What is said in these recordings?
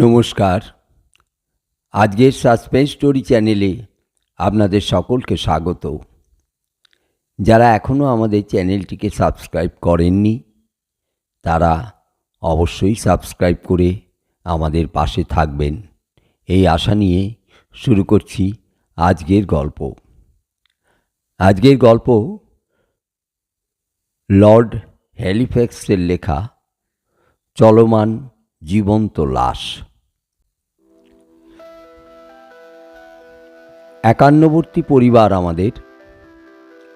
নমস্কার। আজকের suspense story চ্যানেলে আপনাদের সকলকে স্বাগত। যারা এখনও আমাদের চ্যানেলটিকে সাবস্ক্রাইব করেননি, তারা অবশ্যই সাবস্ক্রাইব করে আমাদের পাশে থাকবেন। এই আশা নিয়ে শুরু করছি আজকের গল্প। আজকের গল্প লর্ড হ্যালিফ্যাক্সের লেখা, চলমান জীবন্ত লাশ। একান্নবর্তী পরিবার আমাদের।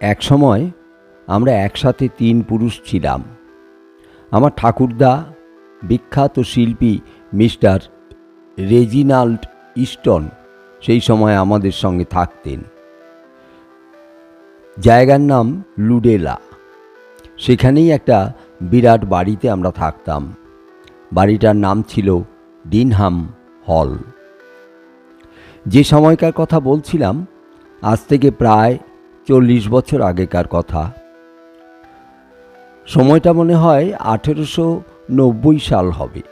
একসময় আমরা একসাথে তিন পুরুষ ছিলাম। আমার ঠাকুরদা, বিখ্যাত শিল্পী মিস্টার রেজিনাল্ড ইস্টন সেই সময় আমাদের সঙ্গে থাকতেন। জায়গার নাম লুডেলা। সেখানেই একটা বিরাট বাড়িতে আমরা থাকতাম। বাড়িটার নাম ছিল ডিনহাম হল। যে সময়কার কথা বলছিলাম, আজ থেকে প্রায় চল্লিশ বছর আগেকার কথা। সময়টা মনে হয় আঠেরোশো নব্বই সাল হবে।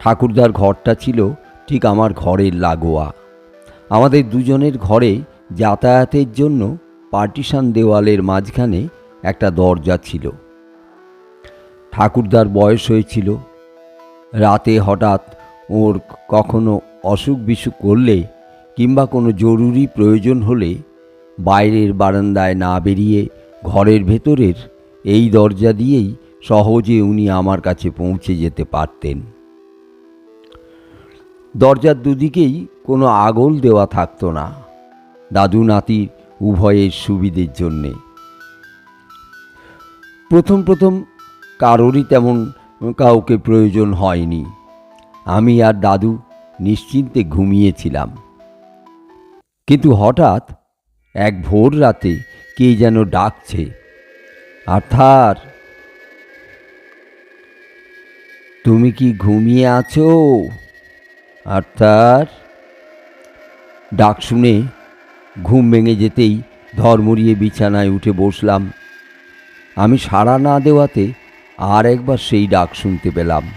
ঠাকুরদার ঘরটা ছিল ঠিক আমার ঘরের লাগোয়া। আমাদের দুজনের ঘরে যাতায়াতের জন্য পার্টিশান দেওয়ালের মাঝখানে একটা দরজা ছিল। ঠাকুরদার বয়স হয়েছিল। রাতে হঠাৎ ওর কখনো অসুখ বিসুখ করলে কিংবা কোনো জরুরি প্রয়োজন হলে বাইরের বারান্দায় না বেরিয়ে ঘরের ভেতরের এই দরজা দিয়েই সহজে উনি আমার কাছে পৌঁছে যেতে পারতেন। দরজার দুদিকেই কোনো আগল দেওয়া থাকতো না দাদু নাতির উভয়ের সুবিধের জন্যে। প্রথম প্রথম কারোরই তেমন কাউকে প্রয়োজন হয়নি। আমি আর দাদু নিশ্চিন্তে ঘুমিয়েছিলাম। কিন্তু হঠাৎ এক ভোর রাতে কে যেন ডাকছে। আর্থার! তুমি কি ঘুমিয়ে আছো? আর্থার! ডাক শুনে ঘুম ভেঙে যেতেই ধর্মরিয়ে বিছানায় উঠে বসলাম। আমি সাড়া না দেওয়াতে আর একবার সেই ডাক শুনতে পেলাম।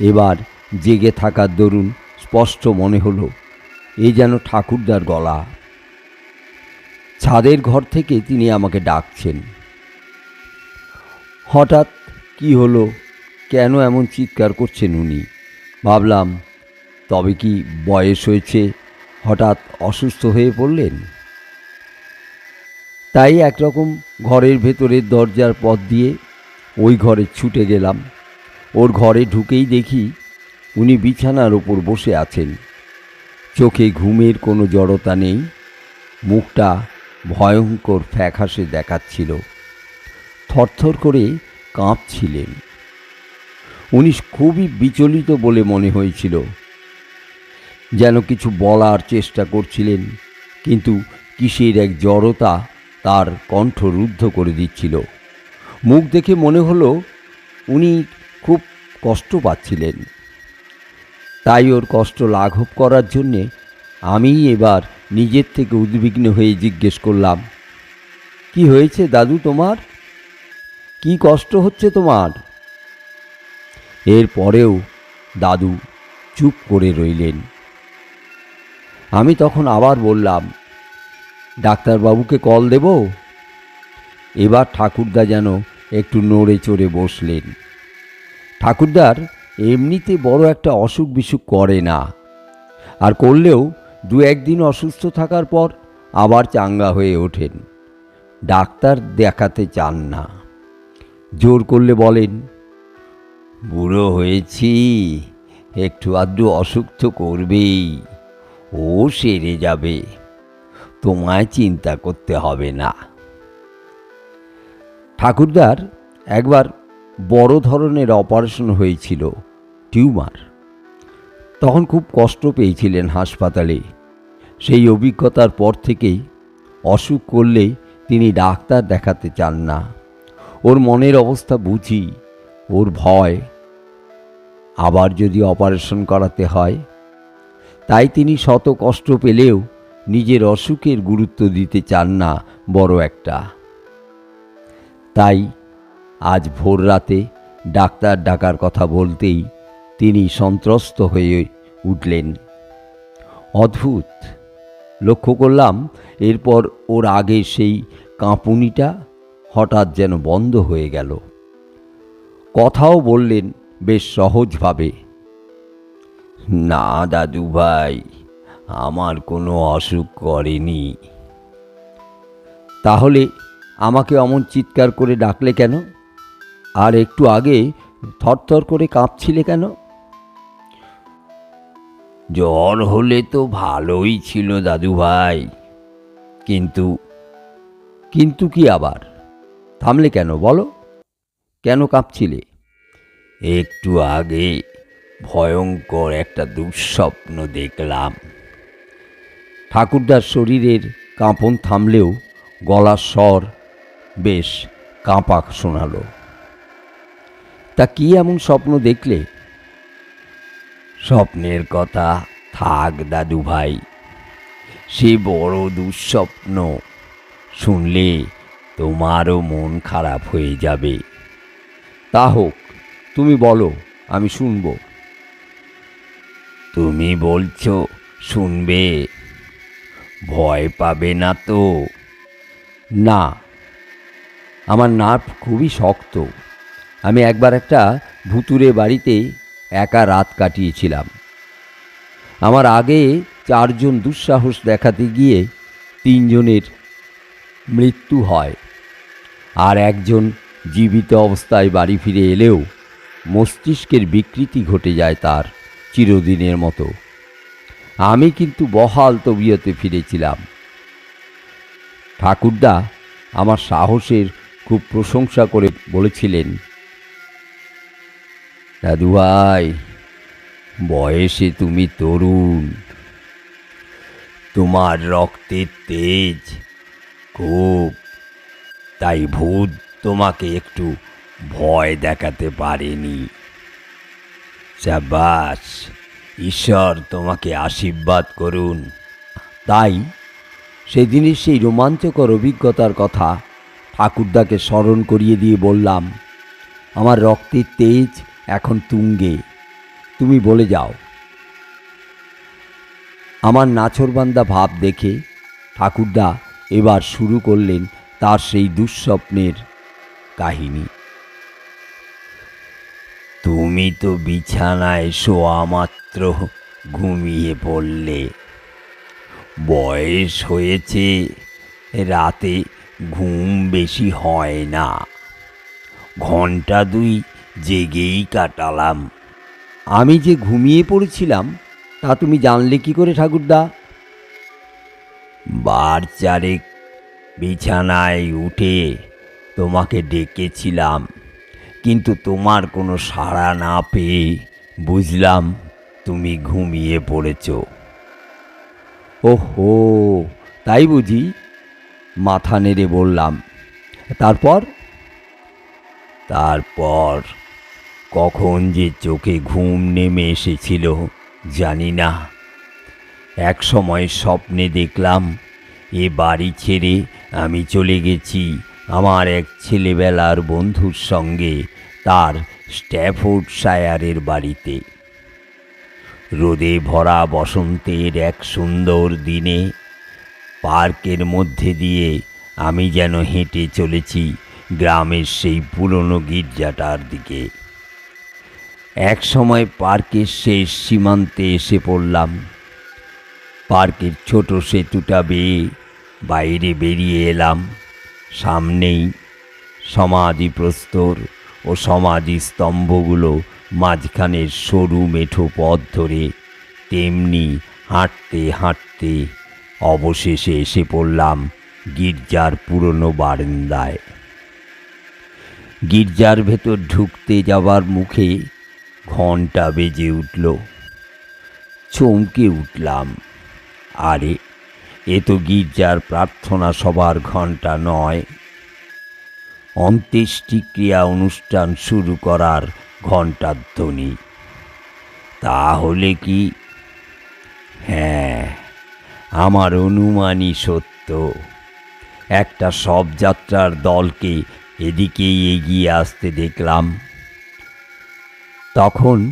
এবার জেগে থাকার দরুন স্পষ্ট মনে হলো, এ যেন ঠাকুরদার গলা। ছাদের ঘর থেকে তিনি আমাকে ডাকছেন। হঠাৎ কি হলো? কেন এমন চিৎকার করছেন উনি? ভাবলাম, তবে কি বয়স হয়েছে? হঠাৎ অসুস্থ হয়ে পড়লেন? তাই একরকম ঘরের ভেতরের দরজার পথ দিয়ে ওই ঘরে ছুটে গেলাম। ওর ঘরে ঢুকেই দেখি উনি বিছানার ওপর বসে আছেন। চোখে ঘুমের কোনো জড়তা নেই, মুখটা ভয়ঙ্কর ফ্যাকাশে দেখাচ্ছিল। থরথর করে কাঁপছিলেন। উনি খুবই বিচলিত বলে মনে হয়েছিল। যেন কিছু বলার চেষ্টা করছিলেন, কিন্তু কিসের এক জড়তা তার কণ্ঠ রুদ্ধ করে দিচ্ছিল। মুখ দেখে মনে হলো উনি খুব কষ্ট পাচ্ছিলেন। তাই ওর কষ্ট লাঘব করার জন্যে আমি এবার নিজের থেকে উদ্বিগ্ন হয়ে জিজ্ঞেস করলাম, কি হয়েছে দাদু তোমার? কি কষ্ট হচ্ছে তোমার? এর পরেও দাদু চুপ করে রইলেন। আমি তখন আবার বললাম, ডাক্তারবাবুকে কল দেব? এবার ঠাকুরদা যেন একটু নড়ে চড়ে বসলেন। ঠাকুরদার এমনিতে বড় একটা অসুখ বিসুখ করে না। আর করলেও দু একদিন অসুস্থ থাকার পর আবার চাঙ্গা হয়ে ওঠেন। ডাক্তার দেখাতে চান না। জোর করলে বলেন, বুড়ো হয়েছি, একটু আধটু অসুখ তো করবেই, ও সেরে যাবে, তোমায় চিন্তা করতে হবে না। ঠাকুরদার একবার বড় ধরনের অপারেশন হয়েছিল। টিউমার। তখন খুব কষ্ট পেয়েছিলেন হাসপাতালে। সেই অভিজ্ঞতার পর থেকেই অসুখ করলে তিনি ডাক্তার দেখাতে চান না। ওর মনের অবস্থা বুঝি, ওর ভয়। আবার যদি অপারেশন করাতে হয়, তাই তিনি শত কষ্ট পেলেও নিজের অসুখের গুরুত্ব দিতে চান না বড় একটা। তাই আজ ভোর রাতে ডাক্তার ডাকার কথা বলতেই তিনি সন্ত্রস্ত হয়ে উঠলেন। অদ্ভুত। লক্ষ্য করলাম, এরপর ওর আগে সেই কাঁপুনিটা হঠাৎ যেন বন্ধ হয়ে গেল। কথাও বললেন বেশ সহজভাবে। না, দাদু ভাই, আমার কোনো অসুখ করেনি। তাহলে আমাকে অমন চিৎকার করে ডাকলে কেন? আর একটু আগে থরথর করে কাঁপছিলে কেন? জ্বর হলে তো ভালোই ছিল দাদু ভাই কিন্তু কিন্তু কি আবার? থামলে কেন বলো? কেন কাঁপছিলে? একটু আগে ভয়ঙ্কর একটা দুঃস্বপ্ন দেখলাম। ঠাকুরদার শরীরের কাঁপন থামলেও গলার স্বর বেশ কাঁপা শোনালো। তা কি এমন স্বপ্ন দেখলে? স্বপ্নের কথা। থাক দাদু ভাই, সে বড় দুঃস্বপ্ন। শুনলে তোমারও মন খারাপ হয়ে যাবে। তা হোক, তুমি বলো, আমি শুনব। তুমি বলছো শুনবে, ভয় পাবে না তো? না, আমার নার্ভ খুবই শক্ত। আমি একবার একটা ভুতুরে বাড়িতে একা রাত কাটিয়েছিলাম। আমার আগে চারজন দুঃসাহস দেখাতে গিয়ে তিনজনের মৃত্যু হয় আর একজন জীবিত অবস্থায় বাড়ি ফিরে এলেও মস্তিষ্কের বিকৃতি ঘটে যায় তার চিরদিনের মতো। আমি কিন্তু বহাল তবিয়তে ফিরেছিলাম। ঠাকুরদা আমার সাহসের খুব প্রশংসা করে বলেছিলেন দাদু ভাই, বয়সে তুমি তরুণ। তোমার রক্তের তেজ খুব, তাই ভূত তোমাকে একটু ভয় দেখাতে পারেনি। সাবাস ঈশ্বর তোমাকে আশীর্বাদ করুন। তাই সেদিনের সেই রোমাঞ্চকর অভিজ্ঞতার কথা ঠাকুরদাকে স্মরণ করিয়ে দিয়ে বললাম, আমার রক্তের তেজ এখন তুঙ্গে। তুমি বলে যাও। আমার নাছরবান্দা ভাব দেখে ঠাকুরদা এবার শুরু করলেন তার সেই দুঃস্বপ্নের কাহিনী। তুমি তো বিছানায় শোয়া মাত্র ঘুমিয়ে পড়লে। বয়স হয়েছে, রাতে ঘুম বেশি হয় না। ঘণ্টা দুই জেগেই কাটালাম। আমি যে ঘুমিয়ে পড়েছিলাম, তা তুমি জানলে কি করে, ঠাকুরদা? বার চারেক বিছানায় উঠে তোমাকে ডেকেছিলাম, কিন্তু তোমার কোনো সাড়া না পেয়ে বুঝলাম তুমি ঘুমিয়ে পড়েছ। ওহো, তাই বুঝি? মাথা নেড়ে বললাম, তারপর? তারপর কখন যে চোখে ঘুম নেমে এসেছিল জানি না। এক সময় স্বপ্নে দেখলাম, এ বাড়ি ছেড়ে আমি চলে গেছি আমার এক ছেলেবেলার বন্ধুর সঙ্গে তার স্ট্যাফোর্ড শায়ারের বাড়িতে। রোদে ভরা বসন্তের এক সুন্দর দিনে পার্কের মধ্যে দিয়ে আমি যেন হেঁটে চলেছি গ্রামের সেই পুরনো গির্জাটার দিকে। এক সময় পার্কের শেষ সীমান্তে এসে পড়লাম। পার্কের ছোট সেতুটা বেয়ে বাইরে বেরিয়ে এলাম। সামনেই সমাধি প্রস্তর ও সমাধি স্তম্ভগুলো মাঝখানের সরু মেঠো পথ ধরে তেমনি হাঁটতে হাঁটতে অবশেষে এসে পড়লাম গির্জার পুরনো বারান্দায়। গির্জার ভেতর ঢুকতে যাবার মুখে ঘণ্টা বেজে উঠল। চমকে উঠলাম। আরে, এ তো গির্জার প্রার্থনা সবার ঘণ্টা নয়। অন্ত্যেষ্টিক্রিয়া অনুষ্ঠান শুরু করার ঘণ্টার ধ্বনি তাহলে কি? হ্যাঁ আমার অনুমানই সত্য। একটা সব যাত্রার দলকে এদিকেই এগিয়ে আসতে দেখলাম। তখন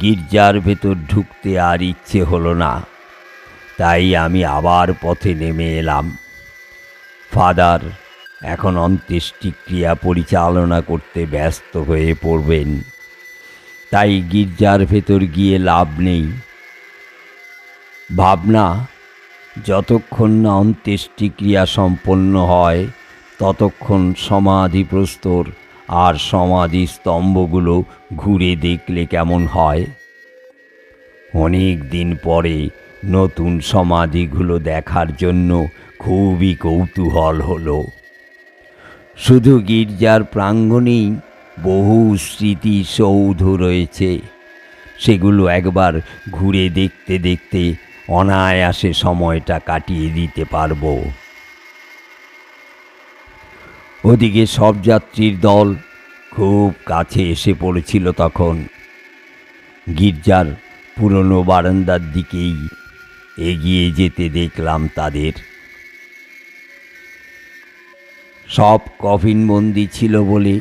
গির্জার ভেতর ঢুকতে আর ইচ্ছে হলো না। তাই আমি আবার পথে নেমে এলাম। ফাদার এখন অন্ত্যেষ্টিক্রিয়া পরিচালনা করতে ব্যস্ত হয়ে পড়বেন। তাই গির্জার ভেতর গিয়ে লাভ নেই। ভাবনা, যতক্ষণ না অন্ত্যেষ্টিক্রিয়া সম্পন্ন হয়, ততক্ষণ সমাধি প্রস্তর আর সমাধি স্তম্ভগুলো ঘুরে দেখলে কেমন হয়? অনেক দিন পরে নতুন সমাধিগুলো দেখার জন্য খুবই কৌতূহল হলো। শুধু গির্জার প্রাঙ্গণেই বহু স্মৃতি সৌধ রয়েছে। সেগুলো একবার ঘুরে দেখতে দেখতে অনায়াসে সময়টা কাটিয়ে দিতে পারব। ওদিকে সব যাত্রীর দল খুব কাছে এসে পড়েছিল তখন। গির্জার পুরনো বারান্দার দিকেই এগিয়ে যেতে দেখলাম তাদের। সব কফিনবন্দি ছিল বলে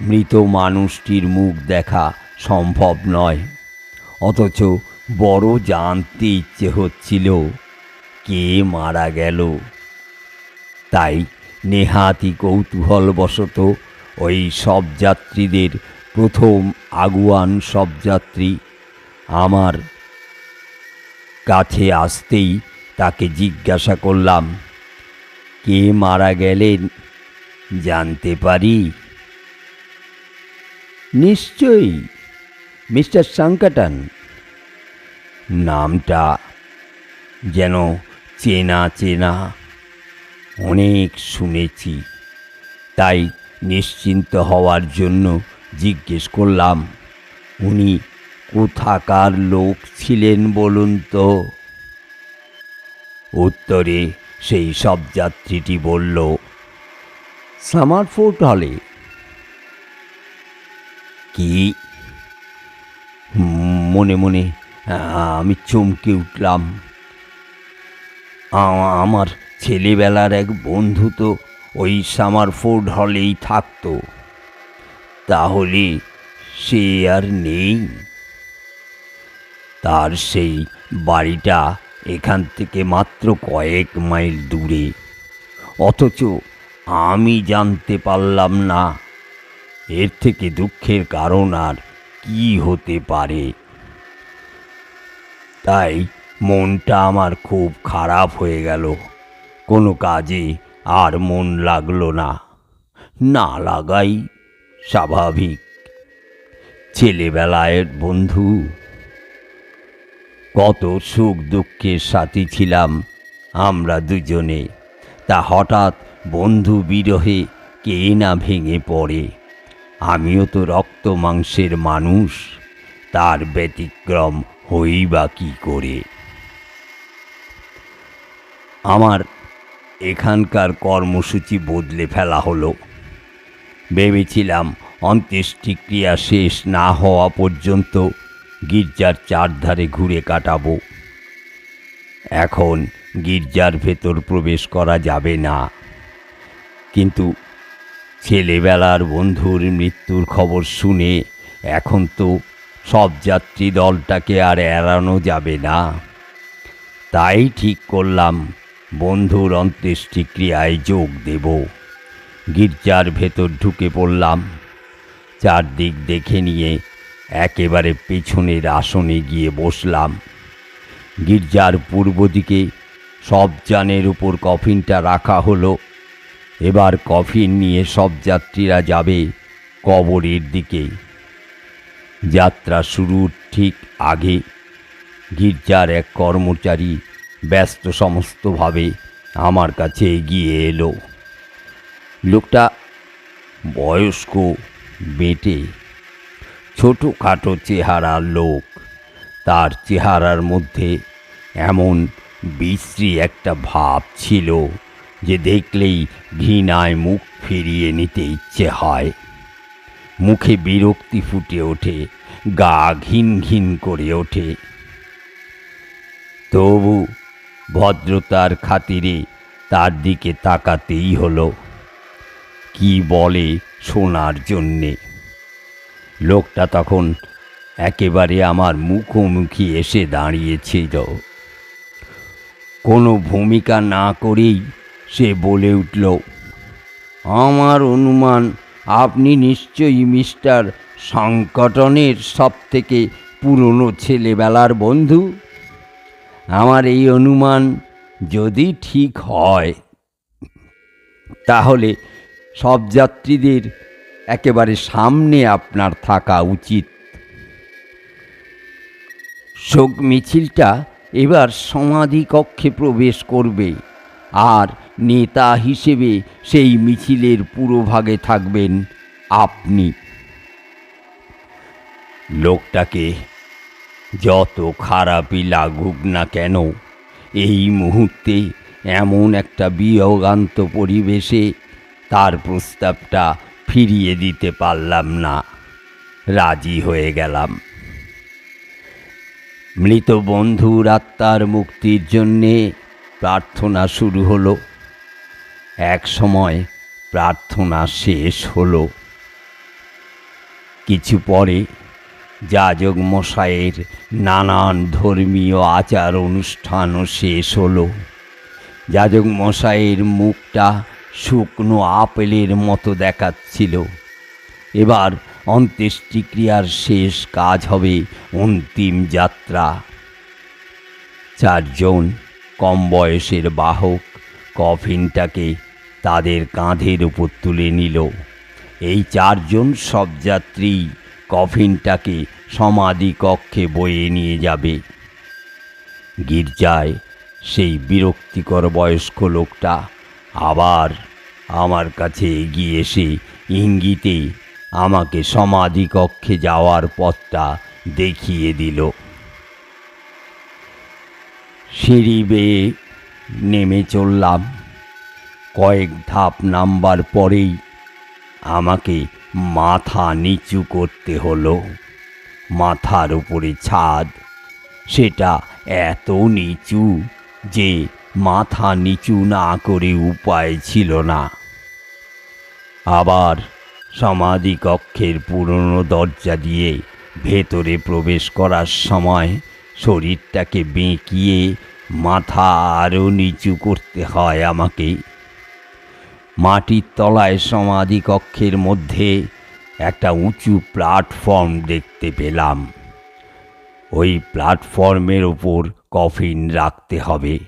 মৃত মানুষটির মুখ দেখা সম্ভব নয়। অথচ বড় জানতে ইচ্ছে হচ্ছিল, কে মারা গেল? তাই নেহাতি কৌতূহলবশত ওই সব যাত্রীদের প্রথম আগুয়ান সব যাত্রী আমার কাছে আসতেই তাকে জিজ্ঞাসা করলাম, কে মারা গেলেন জানতে পারি? নিশ্চয়ই, মিস্টার সাংকাটান নামটা যেন চেনা চেনা অনেক শুনেছি। তাই নিশ্চিন্ত হওয়ার জন্য জিজ্ঞেস করলাম, উনি কোথাকার লোক ছিলেন বলুন তো? উত্তরে সেই সব যাত্রীটি বলল, সামারফোর্ট হলে। কি? মনে মনে আমি চমকে উঠলাম। আমার ছেলেবেলার এক বন্ধু তো ওই সামার সামারফোর্ড হলেই থাকতো। তাহলে সে আর নেই। তার সেই বাড়িটা এখান থেকে মাত্র কয়েক মাইল দূরে। অথচ আমি জানতে পারলাম না, এর থেকে দুঃখের কারণ আর কি হতে পারে। তাই মনটা আমার খুব খারাপ হয়ে গেল। কোনো কাজে আর মন লাগল না। না লাগাই স্বাভাবিক। ছেলেবেলায় বন্ধু। কত সুখ দুঃখের সাথী ছিলাম আমরা দুজনে। তা হঠাৎ বন্ধু বিরহে কে না ভেঙে পড়ে? আমিও তো রক্ত মাংসের মানুষ, তার ব্যতিক্রম হই বা কী করে? আমার এখানকার কর্মসূচি বদলে ফেলা হলো। ভেবেছিলাম অন্ত্যেষ্টিক্রিয়া শেষ না হওয়া পর্যন্ত গির্জার চারধারে ঘুরে কাটাবো। এখন গির্জার ভেতর প্রবেশ করা যাবে না। কিন্তু ছেলেবেলার বন্ধুর মৃত্যুর খবর শুনে এখন তো সব যাত্রী দলটাকে আর এড়ানো যাবে না। তাই ঠিক করলাম বন্ধুর অন্ত্যেষ্টিক্রিয়ায় যোগ দেব। গির্জার ভেতর ঢুকে পড়লাম। চারদিক দেখে নিয়ে একেবারে পেছনের আসনে গিয়ে বসলাম। গির্জার পূর্ব দিকে সব যানের উপর কফিনটা রাখা হলো। এবার কফিন নিয়ে সব যাত্রীরা যাবে কবরের দিকে। যাত্রা শুরুর ঠিক আগে গির্জার এক কর্মচারী ব্যস্ত সমস্তভাবে আমার কাছে এগিয়ে এলো। লোকটা বয়স্ক, বেটে, ছোটোখাটো চেহারার লোক। তার চেহারার মধ্যে এমন বিশ্রী একটা ভাব ছিল যে দেখলেই ঘৃণায় মুখ ফিরিয়ে নিতে ইচ্ছে হয়। মুখে বিরক্তি ফুটে ওঠে, গা ঘিন ঘিন করে ওঠে। তবু ভদ্রতার খাতিরে তার দিকে তাকাতেই হলো। কি বলে শোনার জন্যে? লোকটা তখন একেবারে আমার মুখোমুখি এসে দাঁড়িয়েছিল। কোনো ভূমিকা না করেই সে বলে উঠল, আমার অনুমান, আপনি নিশ্চয়ই মিস্টার সংকটনের সব থেকে পুরনো ছেলেবেলার বন্ধু? আমার এই অনুমান যদি ঠিক হয়, তাহলে সব যাত্রীদের একেবারে সামনে আপনার থাকা উচিত। শোক মিছিলটা এবার সমাধি কক্ষে প্রবেশ করবে, আর নেতা হিসেবে সেই মিছিলের পুরোভাগে থাকবেন আপনি। লোকটাকে যত খারাপই লাগুক না কেন, এই মুহূর্তে এমন একটা বিয়োগান্ত পরিবেশে তার প্রস্তাবটা ফিরিয়ে দিতে পারলাম না। রাজি হয়ে গেলাম। মৃত বন্ধুর আত্মার মুক্তির জন্যে প্রার্থনা শুরু হলো। এক সময় প্রার্থনা শেষ হলো। কিছু পরে যাজক মশাইয়ের নানান ধর্মীয় আচার অনুষ্ঠানও শেষ হলো। যাজক মশাইয়ের মুখটা শুকনো আপেলের মতো দেখাচ্ছিল। এবার অন্ত্যেষ্টিক্রিয়ার শেষ কাজ হবে অন্তিম যাত্রা। চারজন কম বয়সের বাহক কফিনটাকে তাদের কাঁধের উপর তুলে নিল। এই চারজন সব যাত্রী কফিনটাকে সমাধি কক্ষে বয়ে নিয়ে যাবে। গির্জায় সেই বিরক্তিকর বয়স্ক লোকটা আবার আমার কাছে এগিয়ে এসে ইঙ্গিতে আমাকে সমাধি কক্ষে যাওয়ার পথটা দেখিয়ে দিল। সিঁড়ি বেয়ে নেমে চললাম। কয়েক ধাপ নামবার পরেই আমাকে মাথা নিচু করতে হলো। মাথার উপরে ছাদ, সেটা এত নিচু যে মাথা নিচু না করে উপায় ছিল না। আবার সমাধি কক্ষের পুরনো দরজা দিয়ে ভেতরে প্রবেশ করার সময় শরীরটাকে বেঁকিয়ে মাথা আরও নিচু করতে হয় আমাকে। মাটির তলায় সমাধি কক্ষের মধ্যে একটা উঁচু প্ল্যাটফর্ম দেখতে পেলাম। ওই প্ল্যাটফর্মের ওপর কফিন রাখতে হবে।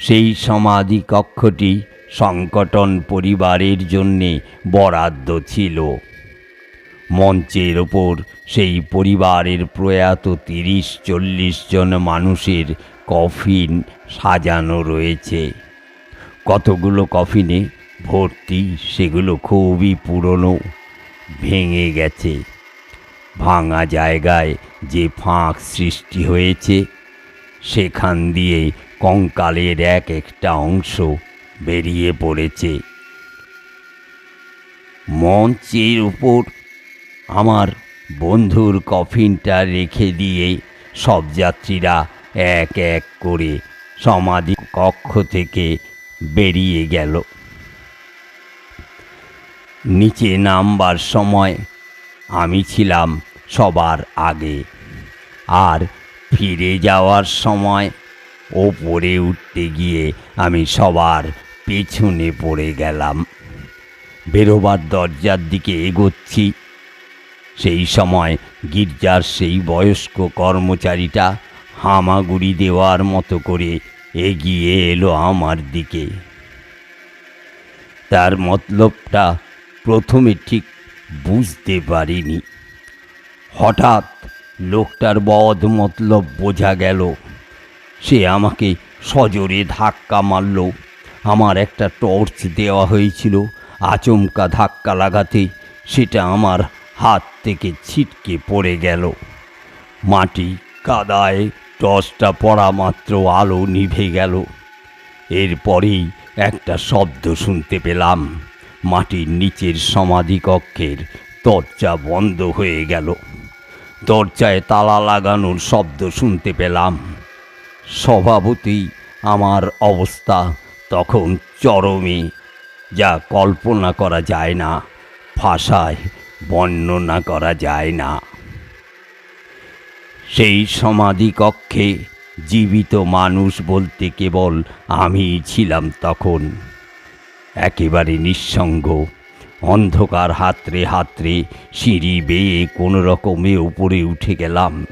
সেই সমাধি কক্ষটি সংকটন পরিবারের জন্যে বরাদ্দ ছিল। মঞ্চের ওপর সেই পরিবারের প্রয়াত তিরিশ চল্লিশ জন মানুষের কফিন সাজানো রয়েছে। কতগুলো কফিনে ভর্তি, সেগুলো খুবই পুরনো। ভেঙে গেছে। ভাঙা জায়গায় যে ফাঁক সৃষ্টি হয়েছে, সেখান দিয়ে কঙ্কালের এক একটা অংশ বেরিয়ে পড়েছে। মঞ্চের উপর আমার বন্ধুর কফিনটা রেখে দিয়ে সব যাত্রীরা এক এক করে সমাধি কক্ষ থেকে বেরিয়ে গেল। নিচে নামবার সময় আমি ছিলাম সবার আগে। আর ফিরে যাওয়ার সময় ওপরে উঠতে গিয়ে আমি সবার পেছনে পড়ে গেলাম। বেরোবার দরজার দিকে এগোচ্ছি। সেই সময় গির্জার সেই বয়স্ক কর্মচারীটা হামাগুড়ি দেওয়ার মতো করে এগিয়ে এলো আমার দিকে। তার মতলবটা প্রথমে ঠিক বুঝতে পারিনি। হঠাৎ লোকটার বদ মতলব বোঝা গেল। সে আমাকে সজোরে ধাক্কা মারল। আমার একটা টর্চ দেওয়া হয়েছিল। আচমকা ধাক্কা লাগাতে সেটা আমার হাত থেকে ছিটকে পড়ে গেল। মাটি কাদায় টর্চটা পড়া মাত্র আলো নিভে গেল। এরপরেই একটা শব্দ শুনতে পেলাম। মাটির নিচের সমাধি কক্ষের দরজা বন্ধ হয়ে গেল। দরজায় তালা লাগানোর শব্দ শুনতে পেলাম। স্বভাবতই আমার অবস্থা তখন চরমে, যা কল্পনা করা যায় না, ভাষায় বর্ণনা করা যায় না। সেই সমাধি কক্ষে জীবিত মানুষ বলতে কেবল আমি ছিলাম তখন। একেবারে নিঃসঙ্গ। অন্ধকার হাতরে হাতরে সিঁড়ি বেয়ে কোনো রকমে উপরে উঠে গেলাম।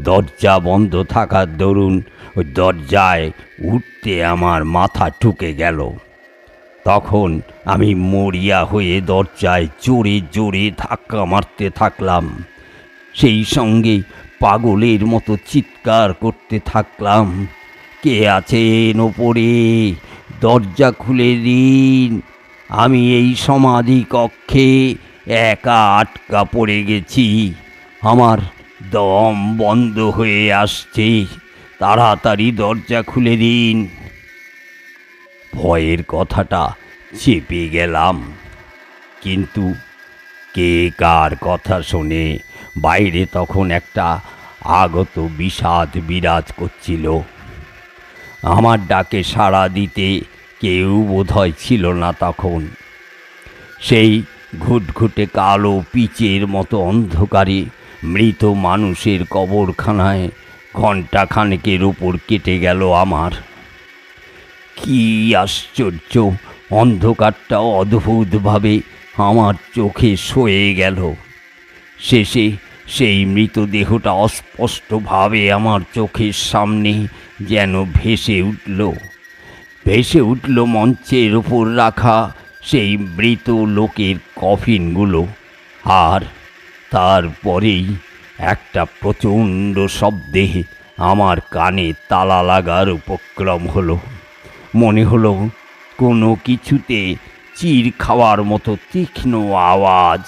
দরজা বন্ধ থাকার দরুন ওই দরজায় উঠতে আমার মাথা ঠুকে গেল। তখন আমি মরিয়া হয়ে দরজায় জোরে জোরে ধাক্কা মারতে থাকলাম। সেই সঙ্গে পাগলের মতো চিৎকার করতে থাকলাম। কে আছেন ওপরে? দরজা খুলে দিন। আমি এই সমাধি কক্ষে একা আটকা পড়ে গেছি। আমার দম বন্ধ হয়ে আসছে। তাড়াতাড়ি দরজা খুলে দিন। ভয়ের কথাটা চেপে গেলাম। কিন্তু কে কার কথা শুনে? বাইরে তখন একটা আগত বিষাদ বিরাজ করছিল। আমার ডাকে সাড়া দিতে কেউ বোধহয় ছিল না তখন। সেই ঘুটঘুটে কালো পিচের মতো অন্ধকারে মৃত মানুষের কবরখানায় ঘণ্টা খানেকের উপর কেটে গেল আমার। কি আশ্চর্য! অন্ধকারটা অদ্ভুতভাবে আমার চোখে সয়ে গেল। শেষে সেই মৃতদেহটা অস্পষ্টভাবে আমার চোখের সামনে যেন ভেসে উঠল। ভেসে উঠল মঞ্চের ওপর রাখা সেই মৃত লোকের কফিনগুলো। আর তারপরেই একটা প্রচণ্ড শব্দে আমার কানে তালা লাগার উপক্রম হলো। মনে হলো কোনো কিছুতে চির খাওয়ার মতো তীক্ষ্ণ আওয়াজ।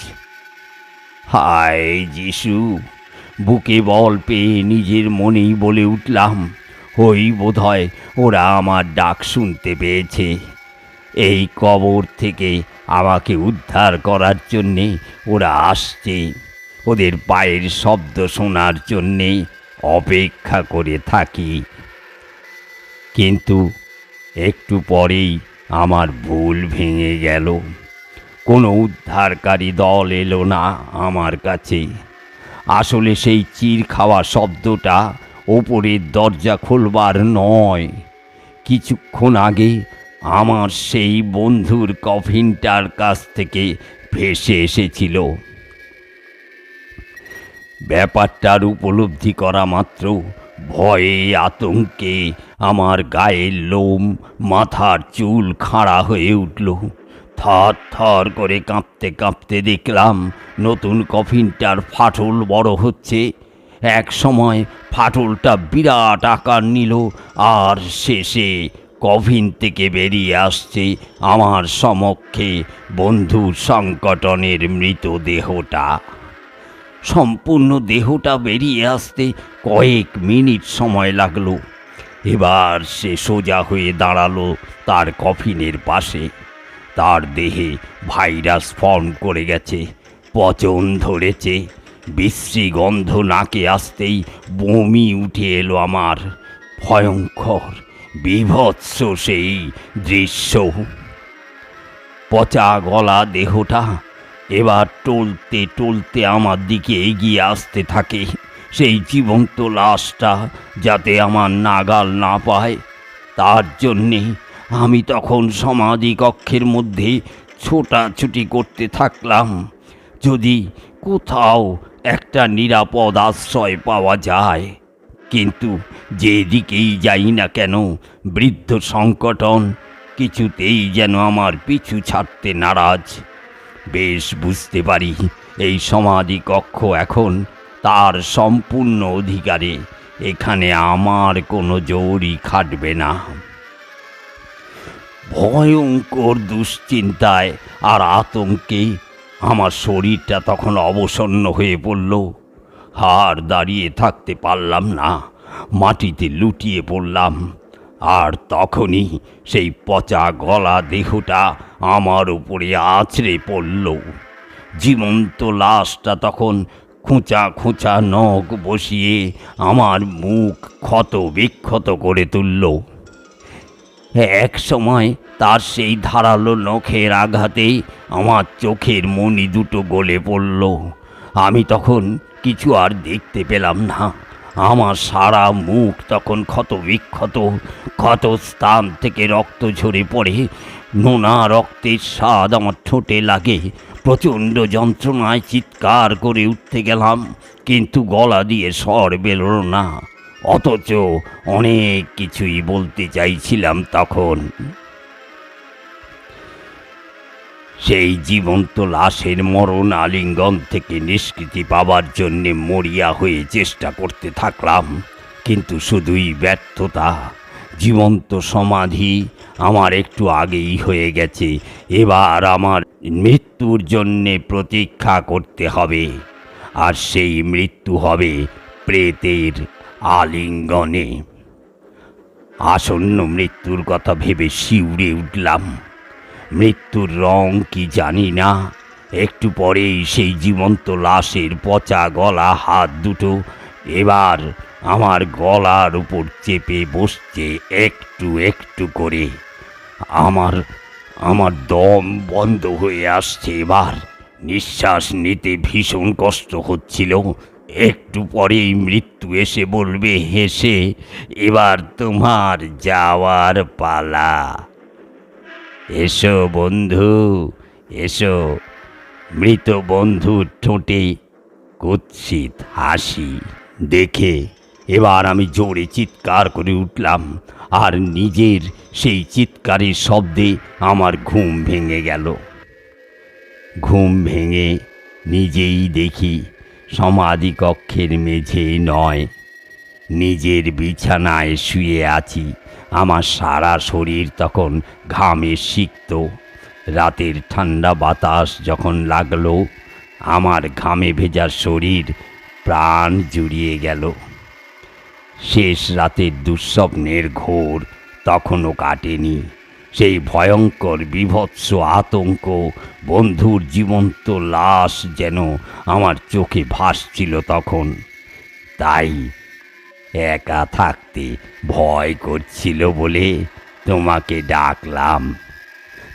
হায় যিশু, বুকে বল পেয়ে নিজের মনেই বলে উঠলাম ওই বোধহয় ওরা আমার ডাক শুনতে পেয়েছে। এই কবর থেকে আমাকে উদ্ধার করার জন্যে ওরা আসছে। ওদের পায়ের শব্দ শোনার জন্যে অপেক্ষা করে থাকি। কিন্তু একটু পরেই আমার ভুল ভেঙে গেল। কোনো উদ্ধারকারী দল এলো না আমার কাছে। আসলে সেই চির খাওয়া শব্দটা ওপরের দরজা খুলবার নয়। কিছুক্ষণ আগে আমার সেই বন্ধুর কফিনটার কাছ থেকে ভেসে এসেছিল। ব্যাপারটার উপলব্ধি করা মাত্র ভয়ে আতঙ্কে আমার গায়ের লোম, মাথার চুল খাড়া হয়ে উঠল। থর থর করে কাঁপতে কাঁপতে দেখলাম নতুন কফিনটার ফাটল বড় হচ্ছে। এক সময় ফাটলটা বিরাট আকার নিল আর শেষে কফিন থেকে বেরিয়ে আসছে আমার সমক্ষে বন্ধু সংকটনের মৃতদেহটা। সম্পূর্ণ দেহটা বেরিয়ে আসতে কয়েক মিনিট সময় লাগল। এবার সে সোজা হয়ে দাঁড়াল তার কফিনের পাশে। তার দেহে ভাইরাস ফর্ম করে গেছে, পচন ধরেছে বিশ্রী গন্ধ নাকে আসতেই বমি উঠে এলো আমার। ভয়ঙ্কর, বিভৎস সেই দৃশ্য। পচা গলা দেহটা এবার টলতে টলতে আমার দিকে এগিয়ে আসতে থাকে। সেই জীবন্ত লাশটা যাতে আমার নাগাল না পায়, তার জন্যে আমি তখন সমাধি কক্ষের মধ্যে ছোটাছুটি করতে থাকলাম। যদি কোথাও একটা নিরাপদ আশ্রয় পাওয়া যায়। কিন্তু যেদিকেই যাই না কেন, বৃদ্ধ সংকটন কিছুতেই যেন আমার পিছু ছাড়তে নারাজ। বেশ বুঝতে পারি, এই সমাধি কক্ষ এখন তার সম্পূর্ণ অধিকারে, এখানে আমার কোনো জোরই খাটবে না। ভয়ঙ্কর দুশ্চিন্তায় আর আতঙ্কে আমার শরীরটা তখন অবসন্ন হয়ে পড়ল। হার দাঁড়িয়ে থাকতে পারলাম না। মাটিতে লুটিয়ে পড়লাম। আর তখনই সেই পচা গলা দেহটা আমার উপরে আছড়ে পড়ল। জীবন্ত লাশটা তখন খোঁচা খোঁচা নখ বসিয়ে আমার মুখ ক্ষত বিক্ষত করে তুলল। এক সময় তার সেই ধারালো নখের আঘাতে আমার চোখের মনি দুটো গলে পড়ল। আমি তখন কিছু আর দেখতে পেলাম না। আমার সারা মুখ তখন ক্ষত বিক্ষত ক্ষত স্থান থেকে রক্ত ঝরে পড়ে। নোনা রক্তের স্বাদ আমার ঠোঁটে লাগে। প্রচণ্ড যন্ত্রণায় চিৎকার করে উঠতে গেলাম, কিন্তু গলা দিয়ে স্বর বেরোলো না। অথচ অনেক কিছুই বলতে চাইছিলাম তখন। সেই জীবন্ত লাশের মরণ আলিঙ্গন থেকে নিষ্কৃতি পাবার জন্যে মরিয়া হয়ে চেষ্টা করতে থাকলাম, কিন্তু শুধুই ব্যর্থতা। জীবন্ত সমাধি আমার একটু আগেই হয়ে গেছে, এবার আমার মৃত্যুর জন্যে প্রতীক্ষা করতে হবে, আর সেই মৃত্যু হবে প্রেতের আলিঙ্গনে। আসন্ন মৃত্যুর কথা ভেবে শিউরে উঠলাম। মৃত্যুর রং কি জানি না। একটু পরেই সেই জীবন্ত লাশের পচা গলা, হাত দুটো এবার আমার গলার উপর চেপে বসছে একটু একটু করে। আমার আমার দম বন্ধ হয়ে আসছে এবার। নিঃশ্বাস নিতে ভীষণ কষ্ট হচ্ছিল। একটু পরেই মৃত্যু এসে বলবে, হেসে, এবার তোমার যাওয়ার পালা। এসো বন্ধু, এসো। মৃত বন্ধুর ঠোঁটে কুৎসিত হাসি দেখে এবার আমি জোরে চিৎকার করে উঠলাম, আর নিজের সেই চিৎকারের শব্দে আমার ঘুম ভেঙে গেল। ঘুম ভেঙে নিজেই দেখি সমাধি কক্ষের মেঝে নয়। নিজের বিছানায় শুয়ে আছি। আমার সারা শরীর তখন ঘামে সিক্ত। রাতের ঠান্ডা বাতাস যখন লাগল, আমার ঘামে ভেজা শরীর প্রাণ জুড়িয়ে গেল। শেষ রাতের দুঃস্বপ্নের ঘোর তখনও কাটেনি। সেই ভয়ঙ্কর, বিভৎস আতঙ্ক বন্ধুর জীবন্ত লাশ যেন আমার চোখে ভাসছিল তখন। তাই একা থাকতে ভয় করছিল বলে তোমাকে ডাকলাম।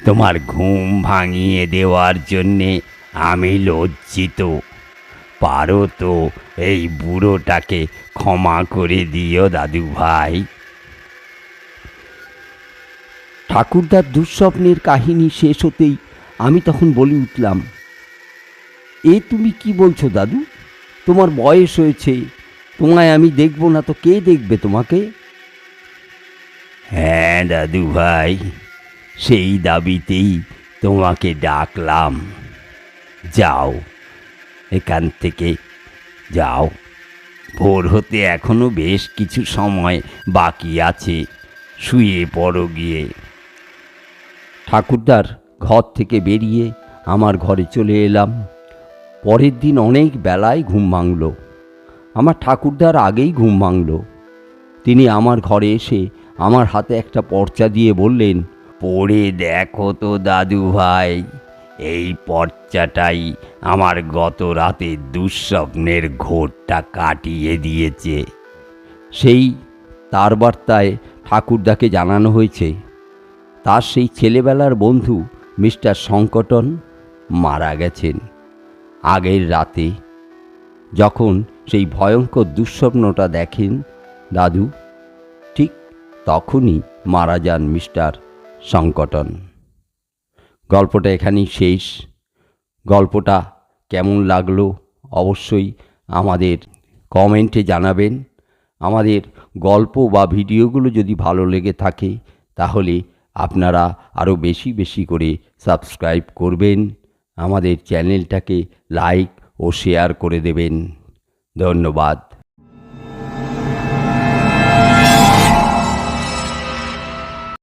তোমার ঘুম ভাঙিয়ে দেওয়ার জন্যে আমি লজ্জিত। পারো তো এই বুড়োটাকে ক্ষমা করে দিও দাদু ভাই ঠাকুরদার দুঃস্বপ্নের কাহিনী শেষ হতেই আমি তখন বলে উঠলাম, এ তুমি কি বলছো দাদু? তোমার বয়স হয়েছে, তোমায় আমি দেখব না তো কে দেখবে তোমাকে? হ্যাঁ দাদু ভাই, সেই দাবিতেই তোমাকে ডাকলাম। যাও, এখান থেকে যাও। ভোর হতে এখনও বেশ কিছু সময় বাকি আছে, শুয়ে পড়ো গিয়ে। ঠাকুরদার ঘর থেকে বেরিয়ে আমার ঘরে চলে এলাম। পরের দিন অনেক বেলায় ঘুম ভাঙল। আমার ঠাকুরদার আগেই ঘুম ভাঙল। তিনি আমার ঘরে এসে আমার হাতে একটা পর্চা দিয়ে বললেন, পড়ে দেখো তো দাদু ভাই এই পর্চাটাই আমার গত রাতে দুঃস্বপ্নের ঘোরটা কাটিয়ে দিয়েছে। সেই তার বার্তায় ঠাকুরদাকে জানানো হয়েছে। তার সেই ছেলেবেলার বন্ধু মিস্টার সংকটন মারা গেছেন। আগের রাতে যখন সেই ভয়ঙ্কর দুঃস্বপ্নটা দেখেন, দাদু, ঠিক তখনই মারা যান মিস্টার সংকটন। গল্পটা এখানেই শেষ। গল্পটা কেমন লাগল অবশ্যই আমাদের কমেন্টে জানাবেন। আমাদের গল্প বা ভিডিওগুলো যদি ভালো লেগে থাকে, তাহলে আপনারা আরও বেশি বেশি করে সাবস্ক্রাইব করবেন, আমাদের চ্যানেলটাকে লাইক ও শেয়ার করে দেবেন। ধন্যবাদ।